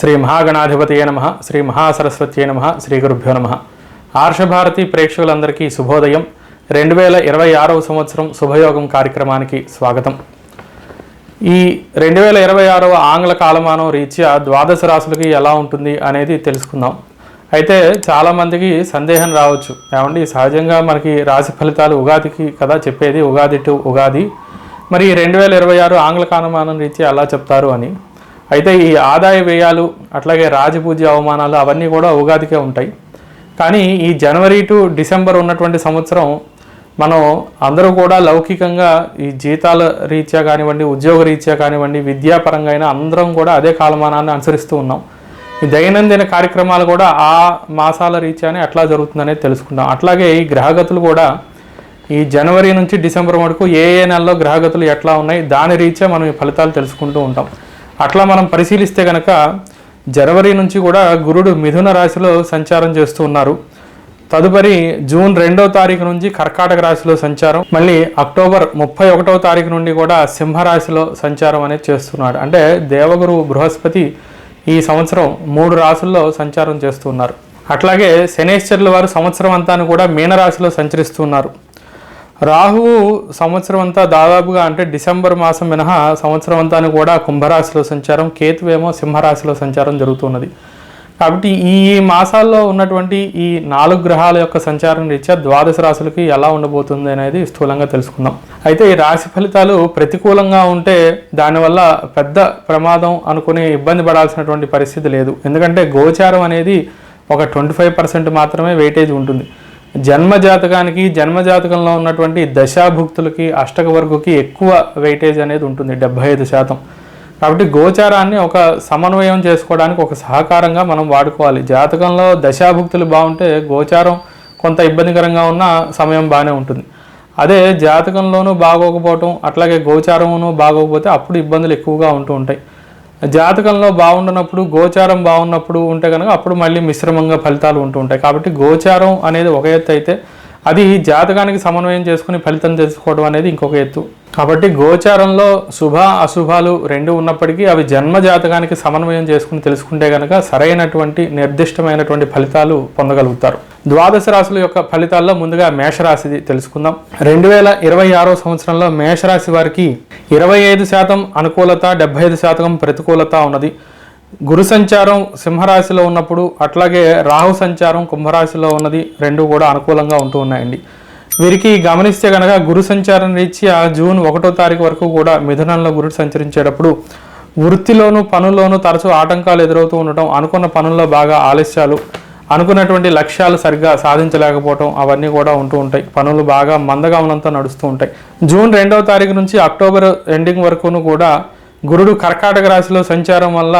శ్రీ మహాగణాధిపతియే నమ శ్రీ మహాసరస్వత్యే నమ శ్రీ గురుభ్యో నమ. ఆర్షభారతి ప్రేక్షకులందరికీ శుభోదయం. రెండు వేల ఇరవై ఆరవ సంవత్సరం శుభయోగం కార్యక్రమానికి స్వాగతం. ఈ రెండు వేల ఇరవై ఆరవ ఆంగ్ల కాలమానం రీత్యా ద్వాదశ రాశులకి ఎలా ఉంటుంది అనేది తెలుసుకుందాం. అయితే చాలామందికి సందేహం రావచ్చు. ఏమండి సహజంగా మనకి రాశి ఫలితాలు ఉగాదికి కదా చెప్పేది ఉగాది టు ఉగాది. మరి రెండు వేల ఇరవై ఆరు ఆంగ్ల కాలమానం రీత్యా ఎలా చెప్తారు అని. అయితే ఈ ఆదాయ వ్యయాలు అట్లాగే రాజపూజ్య అవమానాలు అవన్నీ కూడా ఉగాదికే ఉంటాయి. కానీ ఈ జనవరి టు డిసెంబర్ ఉన్నటువంటి సంవత్సరం మనం అందరూ కూడా లౌకికంగా ఈ జీతాల రీత్యా కానివ్వండి ఉద్యోగ రీత్యా కానివ్వండి విద్యాపరంగా అయినా అందరం కూడా అదే కాలమానాన్ని అనుసరిస్తూ ఉన్నాం. ఈ దైనందిన కార్యక్రమాలు కూడా ఆ మాసాల రీత్యానే అట్లా జరుగుతుందనేది తెలుసుకుందాం. అట్లాగే ఈ గ్రహగతులు కూడా ఈ జనవరి నుంచి డిసెంబర్ వరకు ఏ ఏ నెలలో గ్రహగతులు ఎట్లా ఉన్నాయి దాని రీత్యా మనం ఈ ఫలితాలు తెలుసుకుంటూ ఉంటాం. అట్లా మనం పరిశీలిస్తే కనుక జనవరి నుంచి కూడా గురుడు మిథున రాశిలో సంచారం చేస్తూ ఉన్నారు. తదుపరి జూన్ రెండవ తారీఖు నుంచి కర్కాటక రాశిలో సంచారం. మళ్ళీ అక్టోబర్ ముప్పై ఒకటవ తారీఖు నుండి కూడా సింహరాశిలో సంచారం అనేది చేస్తున్నాడు అంటే దేవగురు బృహస్పతి ఈ సంవత్సరం మూడు రాశుల్లో సంచారం చేస్తున్నారు అట్లాగే శనేశ్వరుల వారు సంవత్సరం అంతాను కూడా మీనరాశిలో సంచరిస్తున్నారు రాహువు సంవత్సరం అంతా దాదాపుగా అంటే డిసెంబర్ మాసం మినహా సంవత్సరం అంతా కూడా కుంభరాశిలో సంచారం కేతువేమో సింహరాశిలో సంచారం జరుగుతున్నది. కాబట్టి ఈ మాసాల్లో ఉన్నటువంటి ఈ నాలుగు గ్రహాల యొక్క సంచారం రీత్యా ద్వాదశ రాశులకి ఎలా ఉండబోతుంది అనేది స్థూలంగా తెలుసుకుందాం. అయితే ఈ రాశి ఫలితాలు ప్రతికూలంగా ఉంటే దానివల్ల పెద్ద ప్రమాదం అనుకుని ఇబ్బంది పడాల్సినటువంటి పరిస్థితి లేదు. ఎందుకంటే గోచారం అనేది ఒక ట్వంటీ ఫైవ్ పర్సెంట్ మాత్రమే వెయిటేజ్ ఉంటుంది. జన్మ జాతకానికి జన్మ జాతకంలో ఉన్నటువంటి దశాభుక్తులకి అష్టక వర్గుకి ఎక్కువ వెయిటేజ్ అనేది ఉంటుంది డెబ్బై ఐదు శాతం. కాబట్టి గోచారాన్ని ఒక సమన్వయం చేసుకోవడానికి ఒక సహకారంగా మనం వాడుకోవాలి. జాతకంలో దశాభుక్తులు బాగుంటే గోచారం కొంత ఇబ్బందికరంగా ఉన్న సమయం బాగానే ఉంటుంది. అదే జాతకంలోనూ బాగోకపోవటం అట్లాగే గోచారమును బాగోకపోతే అప్పుడు ఇబ్బందులు ఎక్కువగా ఉంటూ ఉంటాయి. జాతకంలో బాగుండనప్పుడు గోచారం బాగున్నప్పుడు ఉంటే కనుక అప్పుడు మళ్ళీ మిశ్రమంగా ఫలితాలు ఉంటూ ఉంటాయి. కాబట్టి గోచారం అనేది ఒక ఎత్తు అయితే అది జాతకానికి సమన్వయం చేసుకుని ఫలితం తెలుసుకోవడం అనేది ఇంకొక ఎత్తు. కాబట్టి గోచారంలో శుభ అశుభాలు రెండు ఉన్నప్పటికీ అవి జన్మ జాతకానికి సమన్వయం చేసుకుని తెలుసుకుంటే కనుక సరైనటువంటి నిర్దిష్టమైనటువంటి ఫలితాలు పొందగలుగుతారు. ద్వాదశ రాశుల యొక్క ఫలితాల్లో ముందుగా మేషరాశిది తెలుసుకుందాం. రెండు వేల ఇరవై ఆరో సంవత్సరంలో మేషరాశి వారికి ఇరవై ఐదు శాతం అనుకూలత డెబ్బై ఐదు శాతం ప్రతికూలత ఉన్నది. గురు సంచారం సింహరాశిలో ఉన్నప్పుడు అట్లాగే రాహు సంచారం కుంభరాశిలో ఉన్నది. రెండు కూడా అనుకూలంగా ఉంటూ ఉన్నాయండి. వీరికి గమనిస్తే కనుక గురు సంచారం రీత్యా జూన్ ఒకటో తారీఖు వరకు కూడా మిథునంలో గురుడు సంచరించేటప్పుడు వృత్తిలోను పనుల్లోనూ తరచూ ఆటంకాలు ఎదురవుతూ ఉండటం అనుకున్న పనుల్లో బాగా ఆలస్యాలు అనుకున్నటువంటి లక్ష్యాలు సరిగ్గా సాధించలేకపోవటం అవన్నీ కూడా ఉంటూ ఉంటాయి. పనులు బాగా మందగమనంతో నడుస్తూ ఉంటాయి. జూన్ రెండవ తారీఖు నుంచి అక్టోబర్ ఎండింగ్ వరకును కూడా గురుడు కర్కాటక రాశిలో సంచారం వల్ల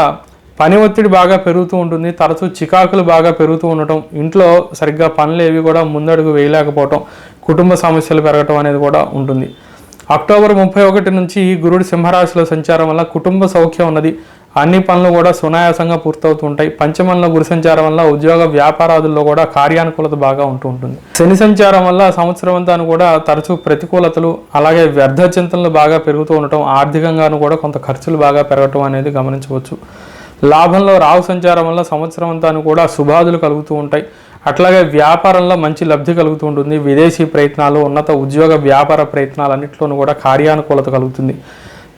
పని ఒత్తిడి బాగా పెరుగుతూ ఉంటుంది. తరచూ చికాకులు బాగా పెరుగుతూ ఉండటం ఇంట్లో సరిగ్గా పనులు ఏవి కూడా ముందడుగు వేయలేకపోవటం కుటుంబ సమస్యలు పెరగటం అనేది కూడా ఉంటుంది. అక్టోబర్ ముప్పై ఒకటి నుంచి గురుడు సింహరాశిలో సంచారం వల్ల కుటుంబ సౌఖ్యం ఉన్నది. అన్ని పనులు కూడా సునాయాసంగా పూర్తవుతుంటాయి. పంచమంలో గురు సంచారం వల్ల ఉద్యోగ వ్యాపారాదుల్లో కూడా కార్యానుకూలత బాగా ఉంటూ ఉంటుంది. శని సంచారం వల్ల సంవత్సరం అంతాను కూడా తరచూ ప్రతికూలతలు అలాగే వ్యర్థ చింతనలు బాగా పెరుగుతూ ఉండటం ఆర్థికంగాను కూడా కొంత ఖర్చులు బాగా పెరగటం అనేది గమనించవచ్చు. లాభంలో రావు సంచారం వల్ల సంవత్సరం అంతాను కూడా శుభాదులు కలుగుతూ ఉంటాయి. అట్లాగే వ్యాపారంలో మంచి లబ్ధి కలుగుతూ ఉంటుంది. విదేశీ ప్రయత్నాలు ఉన్నత ఉద్యోగ వ్యాపార ప్రయత్నాలు అన్నింటిలోనూ కూడా కార్యానుకూలత కలుగుతుంది.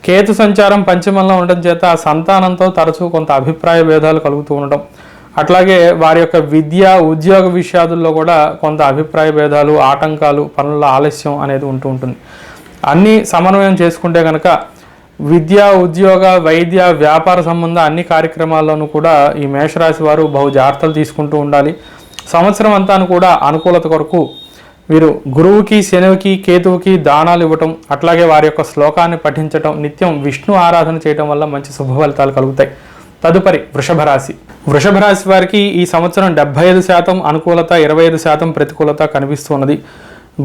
కేతు సంచారం పంచమంలో ఉండటం చేత సంతానంతో తరచూ కొంత అభిప్రాయ భేదాలు కలుగుతూ ఉండటం. అట్లాగే వారి యొక్క విద్య ఉద్యోగ విషయాదుల్లో కూడా కొంత అభిప్రాయ భేదాలు ఆటంకాలు పనుల ఆలస్యం అనేది ఉంటూ ఉంటుంది. అన్నీ సమన్వయం చేసుకుంటే కనుక విద్య ఉద్యోగ వైద్య వ్యాపార సంబంధ అన్ని కార్యక్రమాల్లోనూ కూడా ఈ మేషరాశి వారు బహు జాగ్రత్తలు తీసుకుంటూ ఉండాలి. సంవత్సరం అంతాను కూడా అనుకూలత కొరకు వీరు గురువుకి శనివికి కేతువుకి దానాలు ఇవ్వటం అట్లాగే వారి యొక్క శ్లోకాన్ని పఠించటం నిత్యం విష్ణు ఆరాధన చేయటం వల్ల మంచి శుభ ఫలితాలు కలుగుతాయి. తదుపరి వృషభ రాశి వృషభ రాశి వారికి ఈ సంవత్సరం డెబ్బై ఐదు శాతం అనుకూలత ఇరవై ఐదు శాతం ప్రతికూలత కనిపిస్తున్నది.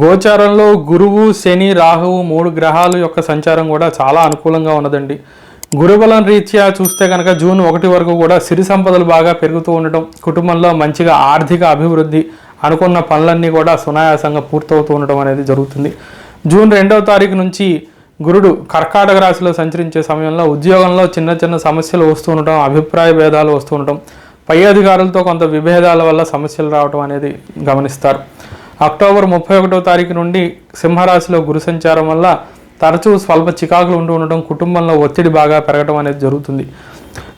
గోచారంలో గురువు శని రాహువు మూడు గ్రహాల యొక్క సంచారం కూడా చాలా అనుకూలంగా ఉన్నదండి. గురుబలం రీత్యా చూస్తే కనుక జూన్ ఒకటి వరకు కూడా సిరి సంపదలు బాగా పెరుగుతూ ఉండటం కుటుంబంలో మంచిగా ఆర్థిక అభివృద్ధి అనుకున్న పనులన్నీ కూడా సునాయాసంగా పూర్తవుతూ ఉండటం అనేది జరుగుతుంది. జూన్ రెండవ తారీఖు నుంచి గురుడు కర్కాటక రాశిలో సంచరించే సమయంలో ఉద్యోగంలో చిన్న చిన్న సమస్యలు వస్తూ ఉండటం అభిప్రాయ భేదాలు వస్తూ ఉండటం పై అధికారులతో కొంత విభేదాల వల్ల సమస్యలు రావటం అనేది గమనిస్తారు. అక్టోబర్ ముప్పై ఒకటో తారీఖు నుండి సింహరాశిలో గురు సంచారం వల్ల తరచూ స్వల్ప చికాకులు ఉంటూ ఉండటం కుటుంబంలో ఒత్తిడి బాగా పెరగడం అనేది జరుగుతుంది.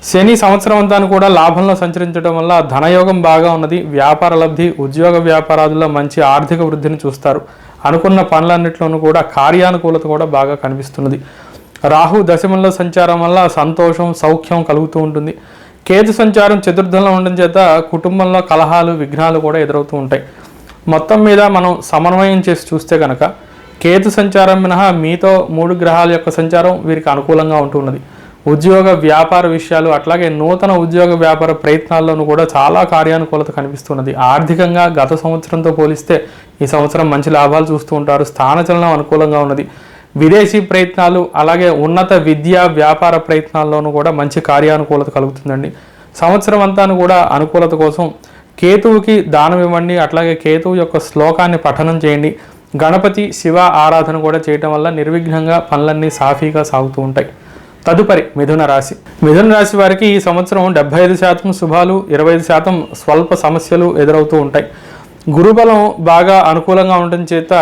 శని సంవత్సరం అంతా కూడా లాభంలో సంచరించడం వల్ల ధనయోగం బాగా ఉన్నది వ్యాపార లబ్ధి ఉద్యోగ వ్యాపారాదుల్లో మంచి ఆర్థిక వృద్ధిని చూస్తారు. అనుకున్న పనులన్నింటిలోనూ కూడా కార్యానుకూలత కూడా బాగా కనిపిస్తున్నది. రాహు దశమంలో సంచారం వల్ల సంతోషం సౌఖ్యం కలుగుతూ ఉంటుంది. కేతు సంచారం చతుర్థంలో ఉండడం చేత కుటుంబంలో కలహాలు విఘ్నాలు కూడా ఎదురవుతూ ఉంటాయి. మొత్తం మీద మనం సమన్వయం చేసి చూస్తే కనుక కేతు సంచారం మినహా మీతో మూడు గ్రహాల యొక్క సంచారం వీరికి అనుకూలంగా ఉంటున్నది ఉద్యోగ వ్యాపార విషయాలు అట్లాగే నూతన ఉద్యోగ వ్యాపార ప్రయత్నాల్లోనూ కూడా చాలా కార్యానుకూలత కనిపిస్తున్నది. ఆర్థికంగా గత సంవత్సరంతో పోలిస్తే ఈ సంవత్సరం మంచి లాభాలు చూస్తూ ఉంటారు. స్థానచలనం అనుకూలంగా ఉన్నది. విదేశీ ప్రయత్నాలు అలాగే ఉన్నత విద్యా వ్యాపార ప్రయత్నాల్లోనూ కూడా మంచి కార్యానుకూలత కలుగుతుందండి. సంవత్సరం అంతాను కూడా అనుకూలత కోసం కేతువుకి దానం ఇవ్వండి. అట్లాగే కేతువు యొక్క శ్లోకాన్ని పఠనం చేయండి. గణపతి శివ ఆరాధన కూడా చేయటం వల్ల నిర్విఘ్నంగా పనులన్నీ సాఫీగా సాగుతూ ఉంటాయి. తదుపరి మిథున రాశి. మిథున రాశి వారికి ఈ సంవత్సరం డెబ్బై ఐదు శాతం శుభాలు ఇరవై ఐదు శాతం స్వల్ప సమస్యలు ఎదురవుతూ ఉంటాయి. గురుబలం బాగా అనుకూలంగా ఉండటం చేత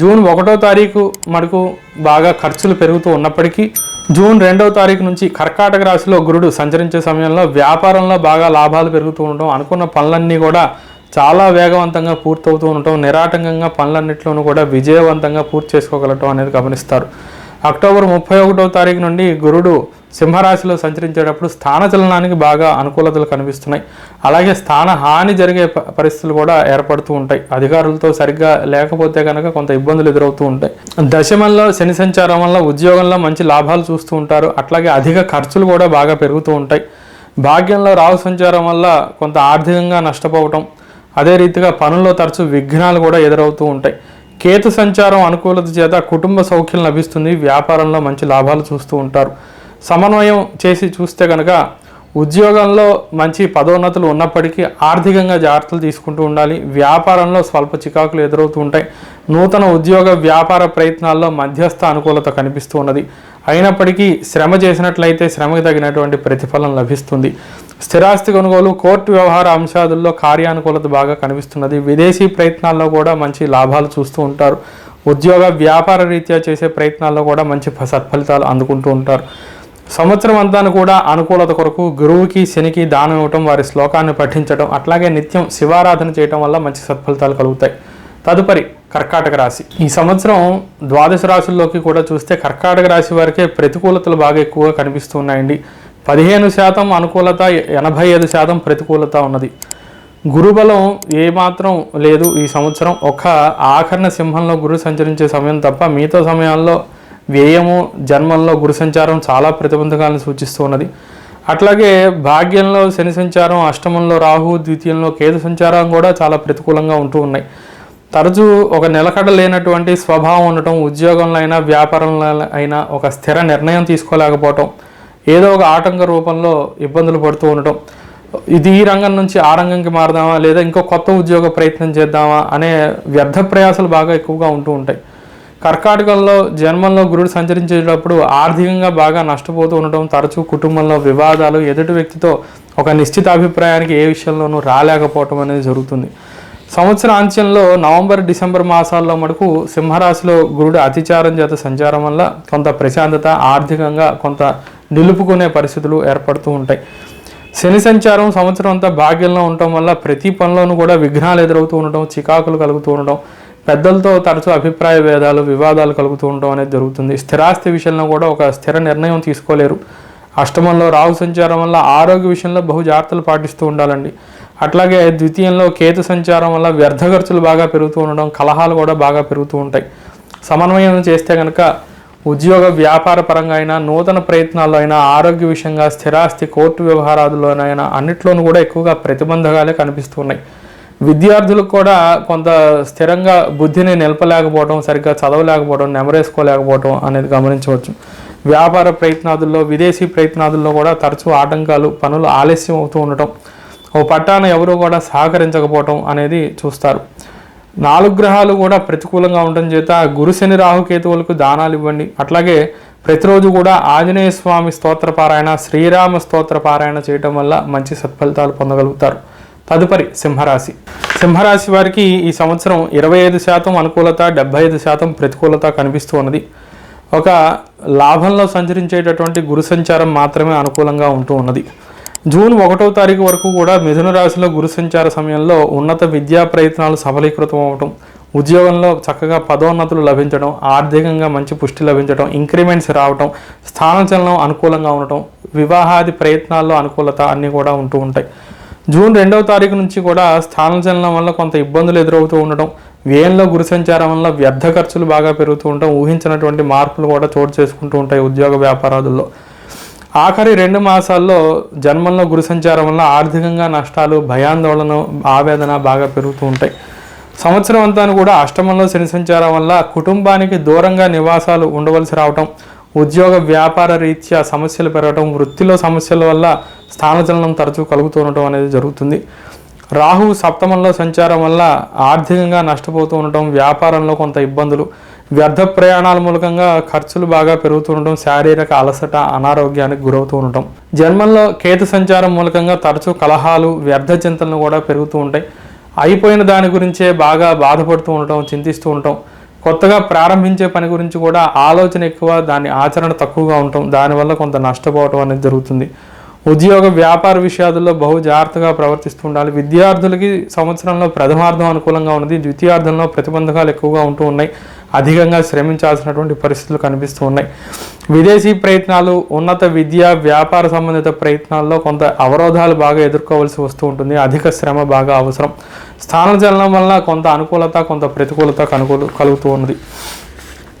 జూన్ ఒకటో తారీఖు మనకు బాగా ఖర్చులు పెరుగుతూ ఉన్నప్పటికీ జూన్ రెండవ తారీఖు నుంచి కర్కాటక రాశిలో గురుడు సంచరించే సమయంలో వ్యాపారంలో బాగా లాభాలు పెరుగుతూ ఉండటం అనుకున్న పనులన్నీ కూడా చాలా వేగవంతంగా పూర్తవుతూ ఉండటం నిరాటంకంగా పనులన్నింటిలోనూ కూడా విజయవంతంగా పూర్తి చేసుకోగలటం అనేది గమనిస్తారు. అక్టోబర్ ముప్పై ఒకటో తారీఖు నుండి గురుడు సింహరాశిలో సంచరించేటప్పుడు స్థాన చలనానికి బాగా అనుకూలతలు కనిపిస్తున్నాయి. అలాగే స్థాన హాని జరిగే పరిస్థితులు కూడా ఏర్పడుతూ ఉంటాయి. అధికారులతో సరిగ్గా లేకపోతే కనుక కొంత ఇబ్బందులు ఎదురవుతూ ఉంటాయి. దశమంలో శని సంచారం వల్ల ఉద్యోగంలో మంచి లాభాలు చూస్తూ ఉంటారు. అట్లాగే అధిక ఖర్చులు కూడా బాగా పెరుగుతూ ఉంటాయి. భాగ్యంలో రాహు సంచారం వల్ల కొంత ఆర్థికంగా నష్టపోవటం అదే రీతిగా పనుల్లో తరచూ విఘ్నాలు కూడా ఎదురవుతూ ఉంటాయి. కేతు సంచారం అనుకూలత చేత కుటుంబ సౌఖ్యం లభిస్తుంది వ్యాపారంలో మంచి లాభాలు చూస్తూ ఉంటారు. సమన్వయం చేసి చూస్తే కనుక ఉద్యోగంలో మంచి పదోన్నతులు ఉన్నప్పటికీ ఆర్థికంగా జాగ్రత్తలు తీసుకుంటూ ఉండాలి. వ్యాపారంలో స్వల్ప చికాకులు ఎదురవుతూ ఉంటాయి. నూతన ఉద్యోగ వ్యాపార ప్రయత్నాల్లో మధ్యస్థ అనుకూలత కనిపిస్తూ ఉన్నది. అయినప్పటికీ శ్రమ చేసినట్లయితే శ్రమకు తగినటువంటి ప్రతిఫలం లభిస్తుంది. స్థిరాస్తి కొనుగోలు కోర్టు వ్యవహార అంశాదుల్లో కార్యానుకూలత బాగా కనిపిస్తున్నది. విదేశీ ప్రయత్నాల్లో కూడా మంచి లాభాలు చూస్తూ ఉంటారు. ఉద్యోగ వ్యాపార రీత్యా చేసే ప్రయత్నాల్లో కూడా మంచి సత్ఫలితాలు అందుకుంటూ ఉంటారు. సంవత్సరం అంతా కూడా అనుకూలత కొరకు గురువుకి శనికి దానం ఇవ్వటం వారి శ్లోకాన్ని పఠించడం అట్లాగే నిత్యం శివారాధన చేయటం వల్ల మంచి సత్ఫలితాలు కలుగుతాయి. తదుపరి కర్కాటక రాశి. ఈ సంవత్సరం ద్వాదశ రాశుల్లోకి కూడా చూస్తే కర్కాటక రాశి వారికే ప్రతికూలతలు బాగా ఎక్కువగా కనిపిస్తూ ఉన్నాయండి. పదిహేను శాతం అనుకూలత ఎనభై ఐదు శాతం ప్రతికూలత ఉన్నది. గురుబలం ఏమాత్రం లేదు ఈ సంవత్సరం. ఒక ఆఖరణ సింహంలో గురు సంచరించే సమయం తప్ప మిగతా సమయాల్లో వ్యయము జన్మంలో గురు సంచారం చాలా ప్రతిబంధకాలను సూచిస్తూ ఉన్నది. అట్లాగే భాగ్యంలో శని సంచారం అష్టమంలో రాహు ద్వితీయంలో కేతు సంచారం కూడా చాలా ప్రతికూలంగా ఉంటూ ఉన్నాయి. తరచూ ఒక నిలకడ లేనటువంటి స్వభావం ఉండటం ఉద్యోగంలో అయినా వ్యాపారంలో అయినా ఒక స్థిర నిర్ణయం తీసుకోలేకపోవటం ఏదో ఒక ఆటంక రూపంలో ఇబ్బందులు పడుతూ ఉండటం. ఇది ఈ రంగం నుంచి ఆ రంగంకి మారదామా లేదా ఇంకో కొత్త ఉద్యోగ ప్రయత్నం చేద్దామా అనే వ్యర్థ ప్రయాసాలు బాగా ఎక్కువగా ఉంటూ ఉంటాయి. కర్కాటకంలో జన్మంలో గురుడు సంచరించేటప్పుడు ఆర్థికంగా బాగా నష్టపోతూ ఉండటం తరచూ కుటుంబంలో వివాదాలు ఎదుటి వ్యక్తితో ఒక నిశ్చిత అభిప్రాయానికి ఏ విషయంలోనూ రాలేకపోవటం అనేది జరుగుతుంది. సంవత్సర అంత్యంలో నవంబర్ డిసెంబర్ మాసాల్లో మటుకు సింహరాశిలో గురుడు అతిచారం చేత సంచారం వల్ల కొంత ప్రశాంతత ఆర్థికంగా కొంత నిలుపుకునే పరిస్థితులు ఏర్పడుతూ ఉంటాయి. శని సంచారం సంవత్సరం అంతా భాగ్యంలో ఉండటం వల్ల ప్రతి పనిలోనూ కూడా విఘ్నాలు ఎదురవుతూ ఉండటం చికాకులు కలుగుతూ ఉండటం పెద్దలతో తరచూ అభిప్రాయ భేదాలు వివాదాలు కలుగుతూ ఉండటం అనేది జరుగుతుంది. స్థిరాస్తి విషయంలో కూడా ఒక స్థిర నిర్ణయం తీసుకోలేరు. అష్టమంలో రాహు సంచారం వల్ల ఆరోగ్య విషయంలో బహు జాగ్రత్తలు పాటిస్తూ ఉండాలండి. అట్లాగే ద్వితీయంలో కేతు సంచారం వల్ల వ్యర్థ ఖర్చులు బాగా పెరుగుతూ ఉండడం కలహాలు కూడా బాగా పెరుగుతూ ఉంటాయి. సమన్వయం చేస్తే కనుక ఉద్యోగ వ్యాపార పరంగా అయినా నూతన ప్రయత్నాల్లో అయినా ఆరోగ్య విషయంగా స్థిరాస్తి కోర్టు వ్యవహారాదులోనైనా అన్నిట్లోనూ కూడా ఎక్కువగా ప్రతిబంధకాలే కనిపిస్తున్నాయి. విద్యార్థులకు కూడా కొంత స్థిరంగా బుద్ధిని నిలపలేకపోవడం సరిగ్గా చదవలేకపోవడం నెమరేసుకోలేకపోవడం అనేది గమనించవచ్చు. వ్యాపార ప్రయత్నాదుల్లో విదేశీ ప్రయత్నాదుల్లో కూడా తరచూ ఆటంకాలు పనులు ఆలస్యం అవుతూ ఉండటం ఓ పట్టాన ఎవరు కూడా సహకరించకపోవటం అనేది చూస్తారు. నాలుగు గ్రహాలు కూడా ప్రతికూలంగా ఉండటం చేత గురు శని రాహుకేతువులకు దానాలు ఇవ్వండి. అట్లాగే ప్రతిరోజు కూడా ఆంజనేయ స్వామి స్తోత్ర పారాయణ శ్రీరామ స్తోత్ర పారాయణ చేయటం వల్ల మంచి సత్ఫలితాలు పొందగలుగుతారు. తదుపరి సింహరాశి. సింహరాశి వారికి ఈ సంవత్సరం ఇరవై ఐదు శాతం అనుకూలత డెబ్బై ఐదు శాతం ప్రతికూలత కనిపిస్తూ ఉన్నది. ఒక లాభంలో సంచరించేటటువంటి గురు సంచారం మాత్రమే అనుకూలంగా ఉంటూ ఉన్నది. జూన్ ఒకటో తారీఖు వరకు కూడా మిథున రాశిలో గురు సంచార సమయంలో ఉన్నత విద్యా ప్రయత్నాలు సఫలీకృతం అవటం ఉద్యోగంలో చక్కగా పదోన్నతులు లభించడం ఆర్థికంగా మంచి పుష్టి లభించడం ఇంక్రిమెంట్స్ రావటం స్థానచలనం అనుకూలంగా ఉండటం వివాహాది ప్రయత్నాల్లో అనుకూలత అన్నీ కూడా ఉంటూ ఉంటాయి. జూన్ రెండవ తారీఖు నుంచి కూడా స్థానచలనం వల్ల కొంత ఇబ్బందులు ఎదురవుతూ ఉండడం వ్యయంలో గురి సంచారం వల్ల వ్యర్థ ఖర్చులు బాగా పెరుగుతూ ఉండటం ఊహించినటువంటి మార్పులు కూడా చోటు చేసుకుంటూ ఉంటాయి ఉద్యోగ వ్యాపారాదుల్లో. ఆఖరి రెండు మాసాల్లో జన్మంలో గురు సంచారం వల్ల ఆర్థికంగా నష్టాలు భయాందోళన ఆవేదన బాగా పెరుగుతూ ఉంటాయి. సంవత్సరం అంతా కూడా అష్టమంలో శని సంచారం వల్ల కుటుంబానికి దూరంగా నివాసాలు ఉండవలసి రావటం ఉద్యోగ వ్యాపార రీత్యా సమస్యలు పెరగటం వృత్తిలో సమస్యల వల్ల స్థానచలనం తరచూ కలుగుతూ ఉండటం అనేది జరుగుతుంది. రాహు సప్తమంలో సంచారం వల్ల ఆర్థికంగా నష్టపోతూ ఉండటం వ్యాపారంలో కొంత ఇబ్బందులు వ్యర్థ ప్రయాణాల మూలకంగా ఖర్చులు బాగా పెరుగుతూ ఉండటం శారీరక అలసట అనారోగ్యానికి గురవుతూ ఉండటం. జన్మల్లో కేతు సంచారం మూలకంగా తరచూ కలహాలు వ్యర్థ చింతనలు కూడా పెరుగుతూ ఉంటాయి. అయిపోయిన దాని గురించే బాగా బాధపడుతూ ఉండటం చింతిస్తూ ఉండటం. కొత్తగా ప్రారంభించే పని గురించి కూడా ఆలోచన ఎక్కువ దాని ఆచరణ తక్కువగా ఉండటం. దానివల్ల కొంత నష్టపోవటం అనేది జరుగుతుంది. ఉద్యోగ వ్యాపార విషయాదుల్లో బహు జాగ్రత్తగా ప్రవర్తిస్తూ ఉండాలి. విద్యార్థులకి సంవత్సరంలో ప్రథమార్థం అనుకూలంగా ఉన్నది. ద్వితీయార్థంలో ప్రతిబంధకాలు ఎక్కువగా ఉంటూ ఉన్నాయి. అధికంగా శ్రమించాల్సినటువంటి పరిస్థితులు కనిపిస్తూ ఉన్నాయి. విదేశీ ప్రయత్నాలు ఉన్నత విద్య వ్యాపార సంబంధిత ప్రయత్నాల్లో కొంత అవరోధాలు బాగా ఎదుర్కోవాల్సి వస్తూ ఉంటుంది. అధిక శ్రమ బాగా అవసరం. స్థానచలనం వల్ల కొంత అనుకూలత కొంత ప్రతికూలత కనుకూలు కలుగుతూ ఉన్నది.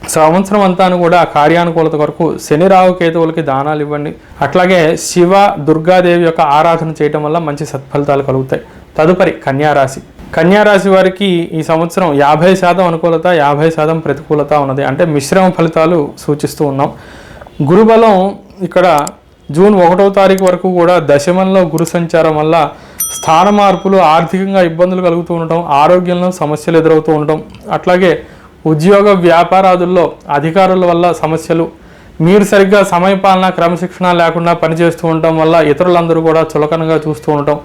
సంవత్సరం అంతాను కూడా కార్యానుకూలత కొరకు శని రావు కేతువులకి దానాలు ఇవ్వండి. అట్లాగే శివ దుర్గాదేవి యొక్క ఆరాధన చేయటం వల్ల మంచి సత్ఫలితాలు కలుగుతాయి. తదుపరి కన్యారాశి. కన్యారాశి వారికి ఈ సంవత్సరం యాభై శాతం అనుకూలత యాభై శాతం ప్రతికూలత ఉన్నది. అంటే మిశ్రమ ఫలితాలు సూచిస్తూ ఉన్నాం. గురుబలం ఇక్కడ జూన్ ఒకటో తారీఖు వరకు కూడా దశమంలో గురు సంచారం వల్ల స్థాన మార్పులు ఆర్థికంగా ఇబ్బందులు కలుగుతూ ఉండటం ఆరోగ్యంలో సమస్యలు ఎదురవుతూ ఉండటం అట్లాగే ఉద్యోగ వ్యాపారాదుల్లో అధికారుల వల్ల సమస్యలు మీరు సరిగ్గా సమయపాలన క్రమశిక్షణ లేకుండా పనిచేస్తూ ఉండటం వల్ల ఇతరులందరూ కూడా చులకనగా చూస్తూ ఉండటం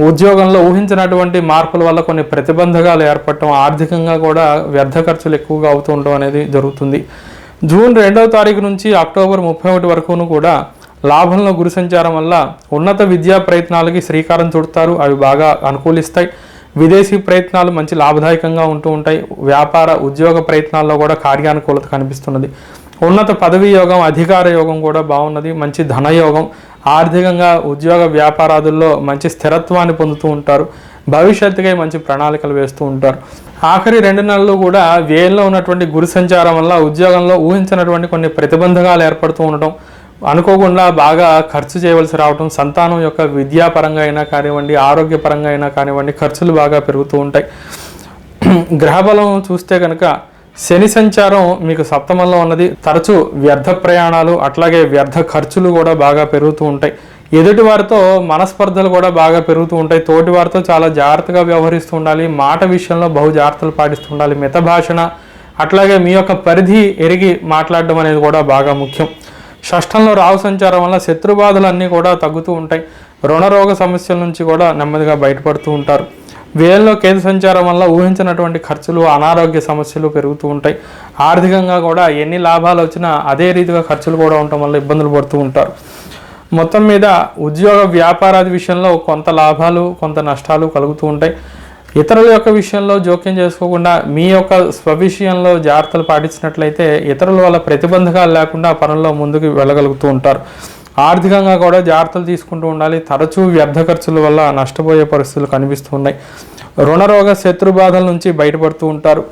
ఉద్యోగంలో ఊహించినటువంటి మార్పుల వల్ల కొన్ని ప్రతిబంధకాలు ఏర్పడటం ఆర్థికంగా కూడా వ్యర్థ ఖర్చులు ఎక్కువగా అవుతూ అనేది జరుగుతుంది. జూన్ రెండవ తారీఖు నుంచి అక్టోబర్ ముప్పై ఒకటి వరకును కూడా లాభంలో గురి సంచారం వల్ల ఉన్నత విద్యా ప్రయత్నాలకి శ్రీకారం చుడతారు. అవి బాగా అనుకూలిస్తాయి. విదేశీ ప్రయత్నాలు మంచి లాభదాయకంగా ఉంటూ ఉంటాయి. వ్యాపార ఉద్యోగ ప్రయత్నాల్లో కూడా కార్యానుకూలత కనిపిస్తున్నది. ఉన్నత పదవి యోగం అధికార యోగం కూడా బాగున్నది. మంచి ధనయోగం ఆర్థికంగా ఉద్యోగ వ్యాపారాదుల్లో మంచి స్థిరత్వాన్ని పొందుతూ ఉంటారు. భవిష్యత్తుకై మంచి ప్రణాళికలు వేస్తూ ఉంటారు. ఆఖరి రెండు నెలలు కూడా వ్యయంలో ఉన్నటువంటి గురి సంచారం వల్ల ఉద్యోగంలో ఊహించినటువంటి కొన్ని ప్రతిబంధకాలు ఏర్పడుతూ ఉండటం అనుకోకుండా బాగా ఖర్చు చేయవలసి రావటం సంతానం యొక్క విద్యాపరంగా అయినా కానివ్వండి ఆరోగ్యపరంగా అయినా కానివ్వండి ఖర్చులు బాగా పెరుగుతూ ఉంటాయి. గ్రహబలం చూస్తే కనుక శని సంచారం మీకు సప్తమంలో ఉన్నది. తరచూ వ్యర్థ ప్రయాణాలు అట్లాగే వ్యర్థ ఖర్చులు కూడా బాగా పెరుగుతూ ఉంటాయి. ఎదుటి వారితో మనస్పర్ధలు కూడా బాగా పెరుగుతూ ఉంటాయి. తోటి వారితో చాలా జాగ్రత్తగా వ్యవహరిస్తూ ఉండాలి. మాట విషయంలో బహు జాగ్రత్తలు పాటిస్తూ ఉండాలి. మిత భాషణ అట్లాగే మీ యొక్క పరిధి ఎరిగి మాట్లాడడం అనేది కూడా బాగా ముఖ్యం. షష్టంలో రావు సంచారం వల్ల శత్రుబాధలు అన్నీ కూడా తగ్గుతూ ఉంటాయి. రుణరోగ సమస్యల నుంచి కూడా నెమ్మదిగా బయటపడుతూ ఉంటారు. వేలలో కేంద్ర సంచారం వల్ల ఊహించినటువంటి ఖర్చులు అనారోగ్య సమస్యలు పెరుగుతూ ఉంటాయి. ఆర్థికంగా కూడా ఎన్ని లాభాలు వచ్చినా అదే రీతిగా ఖర్చులు కూడా ఉండటం వల్ల ఇబ్బందులు పడుతూ ఉంటారు. మొత్తం మీద ఉద్యోగ వ్యాపారాది విషయంలో కొంత లాభాలు కొంత నష్టాలు కలుగుతూ ఉంటాయి. ఇతరుల యొక్క విషయంలో జోక్యం చేసుకోకుండా మీ యొక్క స్వవిషయంలో జాగ్రత్తలు పాటించినట్లయితే ఇతరుల వల్ల ప్రతిబంధకాలు లేకుండా పనుల్లో ముందుకు వెళ్ళగలుగుతూ ఉంటారు. ఆర్థికంగా కూడా జాగ్రత్తలు తీసుకుంటూ ఉండాలి. తరచూ వ్యర్థ ఖర్చుల వల్ల నష్టపోయే పరిస్థితులు కనిపిస్తూ ఉన్నాయి. రుణరోగ శత్రు బాధల నుంచి బయటపడుతూ ఉంటారు.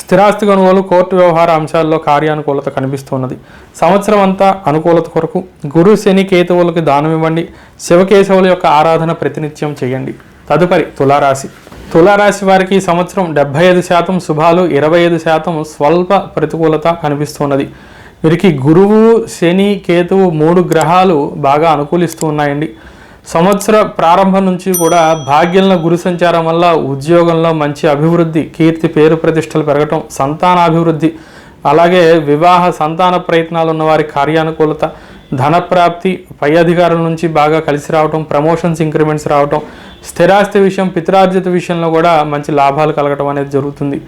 స్థిరాస్తి కొనుగోలు కోర్టు వ్యవహార అంశాల్లో కార్యానుకూలత కనిపిస్తున్నది సంవత్సరం అంతా అనుకూలత కొరకు గురు శని కేతువులకు దానం ఇవ్వండి. శివకేశవుల యొక్క ఆరాధన ప్రతినిత్యం చేయండి. తదుపరి తులారాశి. తులారాశి వారికి సంవత్సరం డెబ్బై ఐదు శాతం శుభాలు ఇరవై ఐదు శాతం స్వల్ప ప్రతికూలత కనిపిస్తున్నది వీరికి గురువు శని కేతువు మూడు గ్రహాలు బాగా అనుకూలిస్తూ ఉన్నాయండి. సంవత్సర ప్రారంభం నుంచి కూడా భాగ్యంలో గురు సంచారం వల్ల ఉద్యోగంలో మంచి అభివృద్ధి కీర్తి పేరు ప్రతిష్టలు పెరగటం సంతానాభివృద్ధి అలాగే వివాహ సంతాన ప్రయత్నాలు ఉన్న వారి కార్యానుకూలత ధనప్రాప్తి పై అధికారుల నుంచి బాగా కలిసి రావటం ప్రమోషన్స్ ఇంక్రిమెంట్స్ రావటం స్థిరాస్తి విషయం పితరార్జిత విషయంలో కూడా మంచి లాభాలు కలగటం అనేది జరుగుతుంది.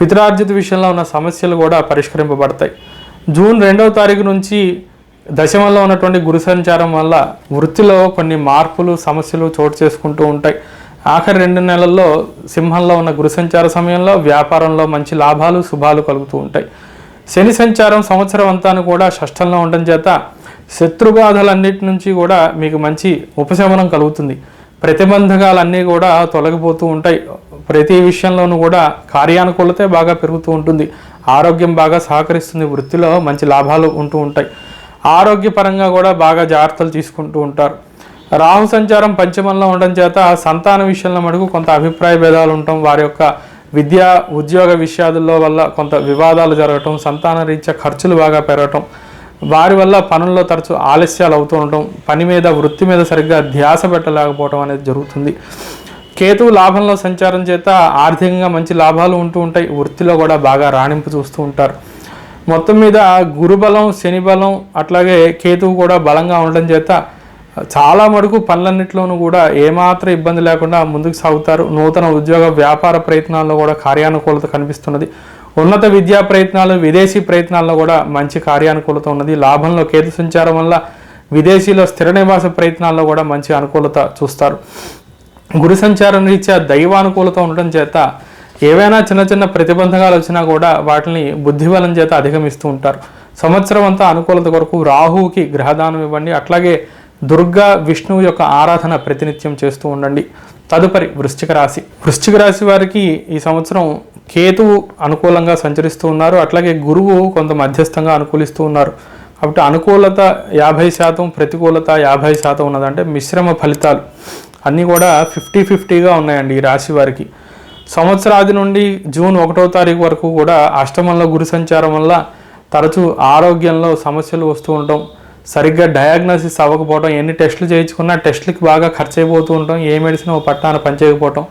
పితరార్జిత విషయంలో ఉన్న సమస్యలు కూడా పరిష్కరింపబడతాయి. జూన్ రెండవ తారీఖు నుంచి దశమంలో ఉన్నటువంటి గురు సంచారం వల్ల వృత్తిలో కొన్ని మార్పులు సమస్యలు చోటు చేసుకుంటూ ఉంటాయి. ఆఖరి రెండు నెలల్లో సింహంలో ఉన్న గురు సంచార సమయంలో వ్యాపారంలో మంచి లాభాలు శుభాలు కలుగుతూ ఉంటాయి. శని సంచారం సంవత్సరం అంతా కూడా షష్టంలో ఉండడం చేత శత్రుబాధలన్నిటి నుంచి కూడా మీకు మంచి ఉపశమనం కలుగుతుంది. ప్రతిబంధకాలన్నీ కూడా తొలగిపోతూ ఉంటాయి. ప్రతి విషయంలోనూ కూడా కార్యానుకూలతే బాగా పెరుగుతూ ఉంటుంది. ఆరోగ్యం బాగా సహకరిస్తుంది వృత్తిలో మంచి లాభాలు ఉంటూ ఉంటాయి. ఆరోగ్యపరంగా కూడా బాగా జాగ్రత్తలు తీసుకుంటూ ఉంటారు. రాహు సంచారం పంచమంలో ఉండడం చేత సంతాన విషయంలో మటుకు కొంత అభిప్రాయ భేదాలు ఉండటం వారి యొక్క విద్యా ఉద్యోగ విషయాదుల్లో వల్ల కొంత వివాదాలు జరగటం సంతాన రీత్యా ఖర్చులు బాగా పెరగటం వారి వల్ల పనుల్లో తరచు ఆలస్యాలు అవుతూ ఉండటం పని మీద వృత్తి మీద సరిగ్గా ధ్యాస పెట్టలేకపోవడం అనేది జరుగుతుంది. కేతువు లాభంలో సంచారం చేత ఆర్థికంగా మంచి లాభాలు ఉంటూ ఉంటాయి. వృత్తిలో కూడా బాగా రాణింపు చూస్తూ ఉంటారు. మొత్తం మీద గురుబలం శని బలం అట్లాగే కేతువు కూడా బలంగా ఉండడం చేత చాలా మటుకు పనులన్నింటిలోనూ కూడా ఏమాత్రం ఇబ్బంది లేకుండా ముందుకు సాగుతారు. నూతన ఉద్యోగ వ్యాపార ప్రయత్నాల్లో కూడా కార్యానుకూలత కనిపిస్తున్నది. ఉన్నత విద్యా ప్రయత్నాలు విదేశీ ప్రయత్నాల్లో కూడా మంచి కార్యానుకూలత ఉన్నది. లాభంలో కేతు సంచారం వల్ల విదేశీలో స్థిర నివాస ప్రయత్నాల్లో కూడా మంచి అనుకూలత చూస్తారు. గురు సంచారం రీత్యా దైవానుకూలత ఉండడం చేత ఏవైనా చిన్న చిన్న ప్రతిబంధకాలు వచ్చినా కూడా వాటిని బుద్ధిబలం చేత అధిగమిస్తూ ఉంటారు. సంవత్సరం అంతా అనుకూలత కొరకు రాహువుకి గ్రహదానం ఇవ్వండి. అట్లాగే దుర్గా విష్ణువు యొక్క ఆరాధన ప్రతినిత్యం చేస్తూ ఉండండి. తదుపరి వృశ్చిక రాశి. వృశ్చిక రాశి వారికి ఈ సంవత్సరం కేతువు అనుకూలంగా సంచరిస్తూ ఉన్నారు. అట్లాగే గురువు కొంత మధ్యస్థంగా అనుకూలిస్తూ ఉన్నారు. కాబట్టి అనుకూలత యాభై శాతం ప్రతికూలత యాభై శాతం ఉన్నదంటే మిశ్రమ ఫలితాలు. అన్నీ కూడా ఫిఫ్టీ ఫిఫ్టీగా ఉన్నాయండి ఈ రాశి వారికి. సంవత్సరాది నుండి జూన్ ఒకటో తారీఖు వరకు కూడా అష్టమంలో గురు సంచారం వల్ల తరచూ ఆరోగ్యంలో సమస్యలు వస్తూ ఉండటం సరిగ్గా డయాగ్నోసిస్ అవ్వకపోవడం ఎన్ని టెస్టులు చేయించుకున్నా టెస్టులకి బాగా ఖర్చు అయిపోతూ ఉండటం ఏ మెడిసిన్ ఓ పట్టాన పనిచేయకపోవటం.